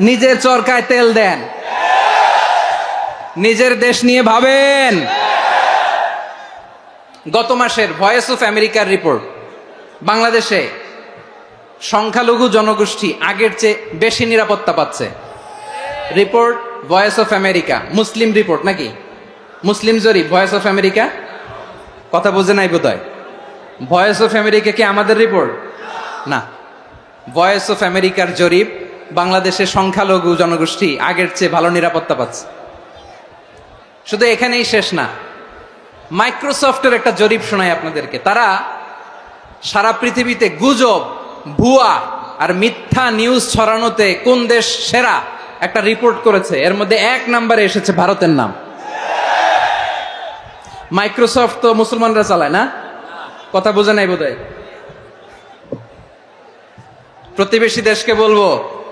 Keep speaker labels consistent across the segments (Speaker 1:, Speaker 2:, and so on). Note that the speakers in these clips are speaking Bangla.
Speaker 1: নিজের চরকায় তেল দেন। নিজের দেশ নিয়ে ভাবেন। গত মাসের ভয়েস অফ আমেরিকার রিপোর্ট বাংলাদেশে সংখ্যালঘু জনগোষ্ঠী আগের চেয়ে বেশি নিরাপত্তা পাচ্ছে। রিপোর্ট ভয়েস অফ আমেরিকা মুসলিম রিপোর্ট নাকি? মুসলিম জরিপ ভয়েস অফ আমেরিকা কথা বোঝে নাই বোধ হয় ভয়েস অফ আমেরিকা কি আমাদের রিপোর্ট না। ভয়েস অফ আমেরিকার জরিপ বাংলাদেশের সংখ্যালঘু জনগোষ্ঠী আগের চেয়ে ভালো নিরাপত্তা পাচ্ছে। শুধু এখানেই শেষ না, মাইক্রোসফটের একটা জরিপ শোনায় আপনাদেরকে। তারা সারা পৃথিবীতে গুজব, ভুয়া আর মিথ্যা নিউজ ছড়ানোতে কোন দেশ সেরা একটা রিপোর্ট করেছে? এর মধ্যে এক নম্বরে এসেছে ভারতের নাম। মাইক্রোসফট তো মুসলমানরা চালায় না? কথা বোঝে নাই বোধহয়। প্রতিবেশী দেশকে বলব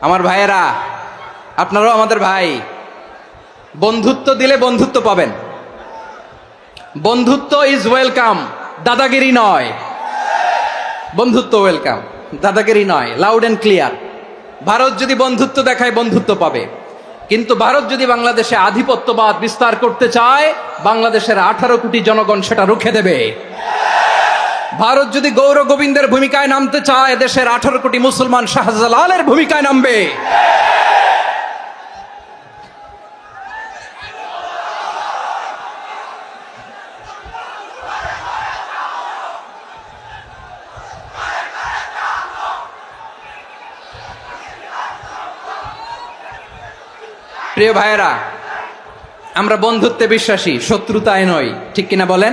Speaker 1: আমার ভাইয়েরা, আপনারাও আমাদের ভাই। বন্ধুত্ব দিলে বন্ধুত্ব পাবেন। বন্ধুত্ব ইজ ওয়েলকাম দাদাগিরি নয়। বন্ধুত্ব ওয়েলকাম দাদাগিরি নয় লাউড অ্যান্ড ক্লিয়ার ভারত যদি বন্ধুত্ব দেখায়, বন্ধুত্ব পাবে। কিন্তু ভারত যদি বাংলাদেশে আধিপত্যবাদ বিস্তার করতে চায়, বাংলাদেশের আঠারো কোটি জনগণ সেটা রুখে দেবে। ভারত যদি গৌর গোবিন্দের ভূমিকায় নামতে চায় দেশের আঠারো কোটি মুসলমান শাহজালালের ভূমিকায় নামবে। প্রিয় ভাইয়েরা, আমরা বন্ধুত্বে বিশ্বাসী শত্রুতায় নয়, ঠিক কিনা বলেন?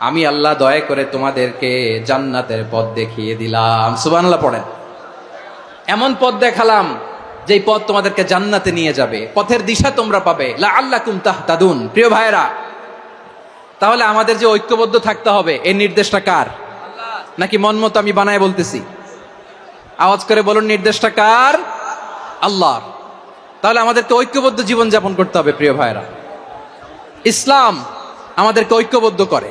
Speaker 1: আমি আল্লাহ দয়া করে তোমাদেরকে জান্নাতের পথ দেখিয়ে দিলাম। সুবহানাল্লাহ পড়েন। এমন পথ দেখালাম, যেই পথ তোমাদেরকে জান্নাতে নিয়ে যাবে। পথের দিশা তোমরা পাবে। আল্লাহ কুম তাহতাদুন। প্রিয় ভাইরা তাহলে আমাদের যে ঐক্যবদ্ধ থাকতে হবে এই নির্দেশটা কার? নাকি মন মতো আমি বানায় বলতেছি? আওয়াজ করে বলুন, নির্দেশটা কার? আল্লাহর। তাহলে আমাদেরকে ঐক্যবদ্ধ জীবন যাপন করতে হবে, প্রিয় ভাইরা ইসলাম আমাদেরকে ঐক্যবদ্ধ করে।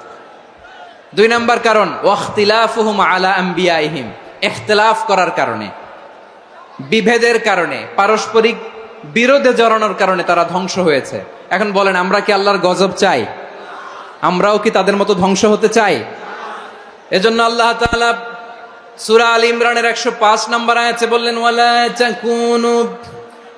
Speaker 1: দুই নাম্বার কারণ, ওয়াখতিলাফুহুম আলা আম্বিয়াইহিম ইখতিলাফ করার কারণে, বিভেদের কারণে, পারস্পরিক বিরোধে জড়ানোর কারণে তারা ধ্বংস হয়েছে। এখন বলেন, আমরা কি আল্লাহর গজব চাই? আমরাও কি তাদের মতো ধ্বংস হতে চাই? এজন্য আল্লাহ তাআলা সূরা আল ইমরানের 105 নম্বর আয়াতে বললেন, ওয়ালা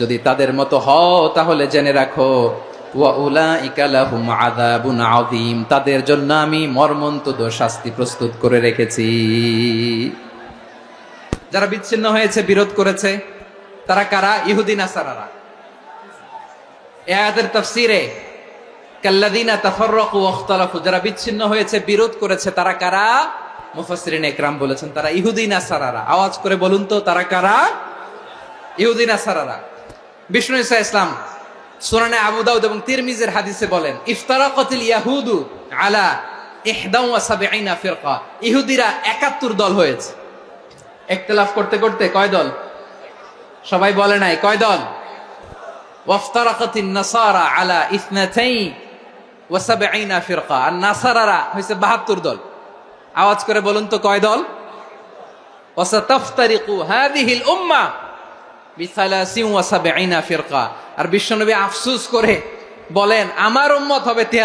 Speaker 1: যদি তাদের মতো হও, তাহলে জেনে রাখো তাদের জন্য আমি মর্মন্তুদ শাস্তি প্রস্তুত করে রেখেছি। যারা বিচ্ছিন্ন হয়েছে, বিরোধ করেছে, তারা কারা? ইহুদি নাসারারা এ আয়াতের তাফসীরে কাল্লাদিনা তাফাররাকু ওয়াখতালাফু যারা বিচ্ছিন্ন হয়েছে, বিরোধ করেছে, তারা কারা? মুফাসসিরিন একরাম বলেছেন, তারা ইহুদি নাসারারা আওয়াজ করে বলুন তো, তারা কারা? ইহুদি নাসারারা বিষ্ণু ইসা ইসলাম সুনানে আবু দাউদ এবং তিরমিজের হাদিসে বলেন, ইফতারাকাতিল ইয়াহুদু আলা ইহদাউ ওয়া সাবঈনা ফিরকা। ইহুদিরা 71 দল হয়েছে। ইখতিলাফ করতে করতে কয় দল? সবাই বলে নাই, কয় দল? আলা আর নাসারারা হইছে 72 দল। আওয়াজ করে বলুন তো কয় দল? ওয়াসাতাফতারিকু হাদিহিল উম্মাহ বিসালাসিন ওয়া সাবঈনা ফিরকা আর বিশ্বনবী আফসুস করে বলেন আমার উম্মত হবে